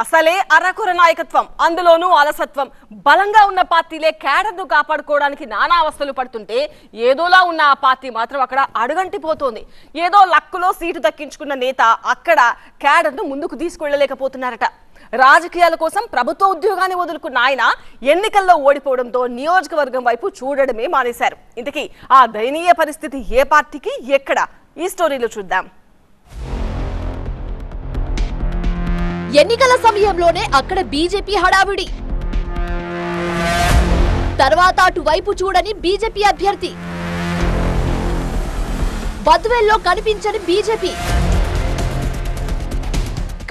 అసలే అరకుర నాయకత్వం అందులోనూ అలసత్వం. బలంగా ఉన్న పార్టీలే క్యాడర్ను కాపాడుకోవడానికి నానా అవస్థలు పడుతుంటే ఏదోలా ఉన్న ఆ పార్టీ మాత్రం అక్కడ అడుగంటిపోతోంది. ఏదో లక్కులో సీటు దక్కించుకున్న నేత అక్కడ క్యాడర్ను ముందుకు తీసుకువెళ్ళలేకపోతున్నారట రాజకీయాల కోసం ప్రభుత్వ ఉద్యోగాన్ని వదులుకున్న ఆయన ఎన్నికల్లో ఓడిపోవడంతో నియోజకవర్గం వైపు చూడడమే మానేశారు. ఇంతకీ ఆ దయనీయ పరిస్థితి ఏ పార్టీకి ఎక్కడ? ఈ స్టోరీలో చూద్దాం. ఎన్నికల సమయంలోనే అక్కడ బీజేపీ హడావిడి. తర్వాత అటువైపు చూడని బీజేపీ అభ్యర్థి. బద్వేల్లో కనిపించని బీజేపీ.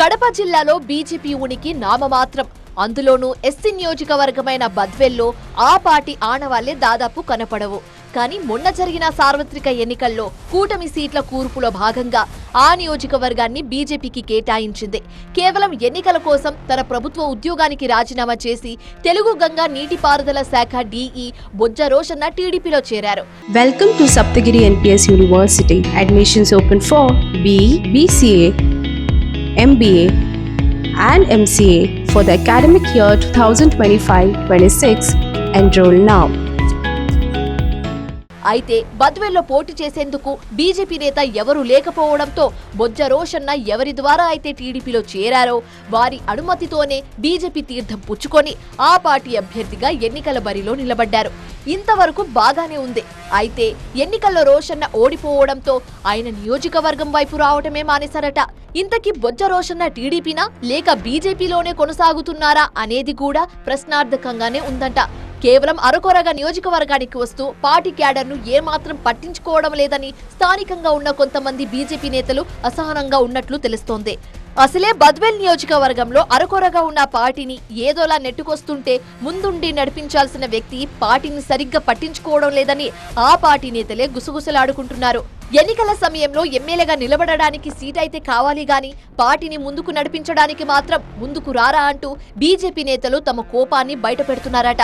కడప జిల్లాలో బీజేపీ ఉనికి నామమాత్రం. అందులోనూ ఎస్సీ నియోజకవర్గమైన బద్వెల్లో ఆ పార్టీ ఆనవాళ్ళే దాదాపు కనపడవు. కానీ మొన్న జరిగిన సార్వత్రిక ఎన్నికల్లో కూటమి సీట్ల కూర్పులో భాగంగా ఆ నియోజకవర్గాన్ని బీజేపీకి కేటాయించింది. కేవలం ఎన్నికల కోసం తన ప్రభుత్వ ఉద్యోగానికి రాజీనామా చేసి తెలుగు గంగా నీటిపారుదల శాఖ డీఈ బొజ్జ రోషన్న టీడీపీలో చేరారు. Welcome to Saptagiri NPS university admissions open for BE BCA, MBA and MCA for the academic year 2025 26. Enroll now. అయితే బద్వేల్లో పోటీ చేసేందుకు బీజేపీ నేత ఎవరూ లేకపోవడంతో బొజ్జ రోషన్న ఎవరి ద్వారా అయితే టీడీపీలో చేరారో వారి అనుమతితోనే బీజేపీ తీర్థం పుచ్చుకొని ఆ పార్టీ అభ్యర్థిగా ఎన్నికల బరిలో నిలబడ్డారు. ఇంతవరకు బాగానే ఉంది. అయితే ఎన్నికల్లో రోషన్న ఓడిపోవడంతో ఆయన నియోజకవర్గం వైపు రావటమే మానేశారట. ఇంతకీ బొజ్జ రోషన్న టీడీపీనా లేక బీజేపీలోనే కొనసాగుతున్నారా అనేది కూడా ప్రశ్నార్థకంగానే ఉందంట. కేవలం అరకొరగా నియోజకవర్గానికి వస్తూ పార్టీ క్యాడర్ను ఏమాత్రం పట్టించుకోవడం లేదని స్థానికంగా ఉన్న కొంతమంది బీజేపీ నేతలు అసహనంగా ఉన్నట్లు తెలుస్తోంది. అసలే బద్వేల్ నియోజకవర్గంలో అరకొరగా ఉన్న పార్టీని ఏదోలా నెట్టుకొస్తుంటే ముందుండి నడిపించాల్సిన వ్యక్తి పార్టీని సరిగ్గా పట్టించుకోవడం లేదని ఆ పార్టీ నేతలే గుసగుసలాడుకుంటున్నారు. ఎన్నికల సమయంలో ఎమ్మెల్యేగా నిలబడడానికి సీట్ అయితే కావాలి గాని పార్టీని ముందుకు నడిపించడానికి మాత్రం ముందుకు రారా అంటూ బీజేపీ నేతలు తమ కోపాన్ని బయటపెడుతున్నారట.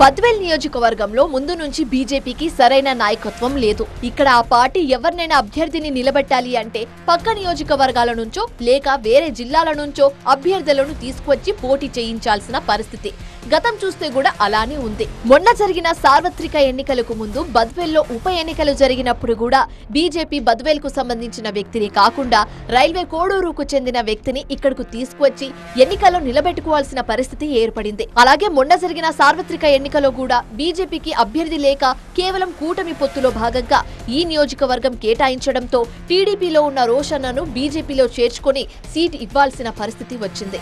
బద్వేల్ నియోజకవర్గంలో ముందు నుంచి బీజేపీకి సరైన నాయకత్వం లేదు. ఇక్కడ ఆ పార్టీ ఎవరినైనా అభ్యర్థిని నిలబెట్టాలి అంటే పక్క నియోజకవర్గాల నుంచో లేక వేరే జిల్లాల నుంచో అభ్యర్థులను తీసుకువచ్చి పోటీ చేయించాల్సిన పరిస్థితి. గతం చూస్తే కూడా అలానే ఉంది. మొన్న జరిగిన సార్వత్రిక ఎన్నికలకు ముందు బద్వేల్లో ఉప ఎన్నికలు జరిగినప్పుడు కూడా బీజేపీ బద్వేల్కు సంబంధించిన వ్యక్తిని కాకుండా రైల్వే కోడూరుకు చెందిన వ్యక్తిని ఇక్కడకు తీసుకువచ్చి ఎన్నికల్లో నిలబెట్టుకోవాల్సిన పరిస్థితి ఏర్పడింది. అలాగే మొన్న జరిగిన సార్వత్రిక ఎన్నికలో కూడా బీజేపీకి అభ్యర్థి లేక కేవలం కూటమి పొత్తులో భాగంగా ఈ నియోజకవర్గం కేటాయించడంతో టీడీపీలో ఉన్న రోషన్నను బీజేపీలో చేర్చుకొని సీట్ ఇవ్వాల్సిన పరిస్థితి వచ్చింది.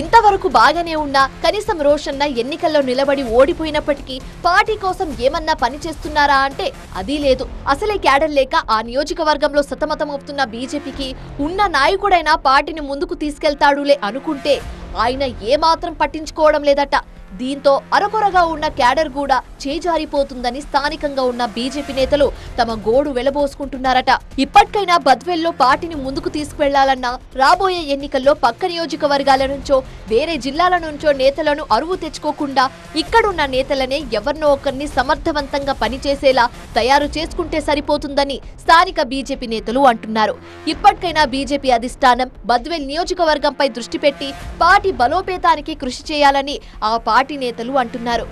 ఇంతవరకు బాగానే ఉన్నా కనీసం రోషన్న ఎన్నికల్లో నిలబడి ఓడిపోయినప్పటికీ పార్టీ కోసం ఏమన్నా పని చేస్తున్నారా అంటే అది లేదు. అసలే క్యాడర్ లేక ఆ నియోజకవర్గంలో సతమతమవుతున్న బీజేపీకి ఉన్న నాయకుడైనా పార్టీని ముందుకు తీసుకెళ్తాడులే అనుకుంటే ఆయన ఏమాత్రం పట్టించుకోవడం లేదట. దీంతో అరకొరగా ఉన్న క్యాడర్ కూడా చేజారిపోతుందని స్థానికంగా ఉన్న బీజేపీ నేతలు తమ గోడు వెలబోసుకుంటున్నారట. ఇప్పటికైనా బద్వెల్లో పార్టీని ముందుకు తీసుకువెళ్ళాలన్నా రాబోయే ఎన్నికల్లో పక్క నియోజకవర్గాల నుంచో వేరే జిల్లాల నుంచో నేతలను అరువు తెచ్చుకోకుండా ఇక్కడున్న నేతలనే ఎవరినో ఒకరిని సమర్థవంతంగా పనిచేసేలా తయారు చేసుకుంటే సరిపోతుందని స్థానిక బీజేపీ నేతలు అంటున్నారు. ఇప్పటికైనా బీజేపీ అధిష్టానం బద్వేల్ నియోజకవర్గంపై దృష్టి పెట్టి పార్టీ బలోపేతానికి కృషి చేయాలని ఆ పార్టీ నేతలు అంటున్నారు.